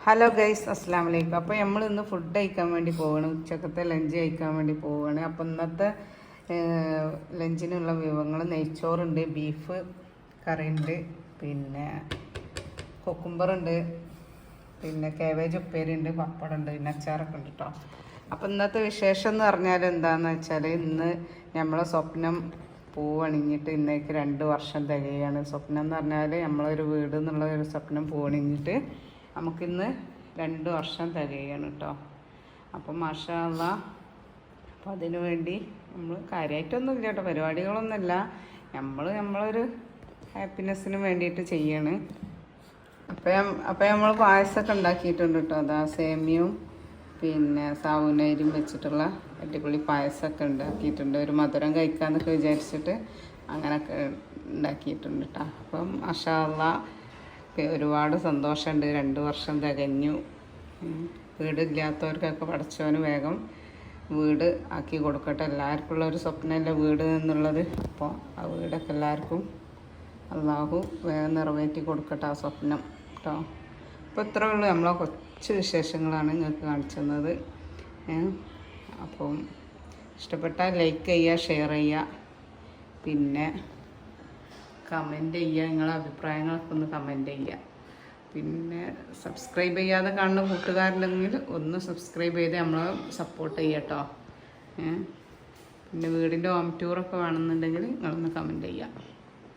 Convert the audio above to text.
Hello guys അസ്സാം വലൈക്കും അപ്പോൾ നമ്മൾ ഇന്ന് ഫുഡ് കഴിക്കാൻ വേണ്ടി പോവാണ്. ഉച്ചക്കത്തെ ലഞ്ച് കഴിക്കാൻ വേണ്ടി പോവാണ്. അപ്പോൾ ഇന്നത്തെ ലഞ്ചിനുള്ള വിഭവങ്ങൾ നെയ്ച്ചോറുണ്ട് ബീഫ് കറി ഉണ്ട് പിന്നെ കൊക്കുംബറുണ്ട് പിന്നെ കേവേജ് ഉപ്പേരി ഉണ്ട് പപ്പടമുണ്ട് പിന്നെ അച്ചാറൊക്കെ ഉണ്ട് കേട്ടോ അപ്പോൾ ഇന്നത്തെ വിശേഷം എന്ന് പറഞ്ഞാൽ എന്താണെന്ന് വെച്ചാൽ ഇന്ന് നമ്മളെ സ്വപ്നം പൂവണിഞ്ഞിട്ട് ഇന്നേക്ക് രണ്ട് വർഷം തികയാണ്. സ്വപ്നം എന്ന് പറഞ്ഞാൽ നമ്മളൊരു വീട് എന്നുള്ള ഒരു സ്വപ്നം പൂവണിഞ്ഞിട്ട് നമുക്കിന്ന് രണ്ട് വർഷം തികയാണ് കേട്ടോ. അപ്പം മാഷാള്ള അപ്പം അതിനു വേണ്ടി നമ്മൾ കാര്യമായിട്ടൊന്നും ഇല്ല കേട്ടോ. പരിപാടികളൊന്നുമില്ല. നമ്മൾ നമ്മളൊരു ഹാപ്പിനെസ്സിന് വേണ്ടിയിട്ട് ചെയ്യാണ്. അപ്പം അപ്പം നമ്മൾ പായസമൊക്കെ ഉണ്ടാക്കിയിട്ടുണ്ട് കേട്ടോ. അതാ സേമിയവും പിന്നെ സാവുനരിയും വെച്ചിട്ടുള്ള അടിപൊളി പായസമൊക്കെ ഉണ്ടാക്കിയിട്ടുണ്ട്. ഒരു മധുരം കഴിക്കാമെന്നൊക്കെ വിചാരിച്ചിട്ട് അങ്ങനെയൊക്കെ ഉണ്ടാക്കിയിട്ടുണ്ട് കേട്ടോ. അപ്പം മഷാല്ല ഒരുപാട് സന്തോഷമുണ്ട്. രണ്ട് വർഷം തികഞ്ഞു. വീടില്ലാത്തവർക്കൊക്കെ പഠിച്ചവന് വേഗം വീട് ആക്കി കൊടുക്കട്ടെ. എല്ലാവർക്കും ഉള്ള ഒരു സ്വപ്നമല്ല വീട് എന്നുള്ളത്. അപ്പോൾ ആ വീടൊക്കെ എല്ലാവർക്കും അള്ളാഹു വേഗം നിറവേറ്റി കൊടുക്കട്ടെ ആ സ്വപ്നം. കേട്ടോ. അപ്പോൾ ഇത്രേ ഉള്ളൂ നമ്മളെ കൊച്ച് വിശേഷങ്ങളാണ് നിങ്ങൾക്ക് കാണിച്ചു തന്നത്. അപ്പം ഇഷ്ടപ്പെട്ടാൽ ലൈക്ക് ചെയ്യുക ഷെയർ ചെയ്യുക. പിന്നെ കമന്റ് ചെയ്യുക നിങ്ങളെ അഭിപ്രായങ്ങളൊക്കെ ഒന്ന് കമന്റ് ചെയ്യുക പിന്നെ സബ്സ്ക്രൈബ് ചെയ്യാതെ കാണുന്ന കൂട്ടുകാരുണ്ടെങ്കിൽ ഒന്ന് സബ്സ്ക്രൈബ് ചെയ്ത് നമ്മളെ സപ്പോർട്ട് ചെയ്യട്ടോ പിന്നെ വീടിന്റെ ഹോം ടൂറൊക്കെ വേണമെന്നുണ്ടെങ്കിൽ നിങ്ങളൊന്ന് കമന്റ് ചെയ്യുക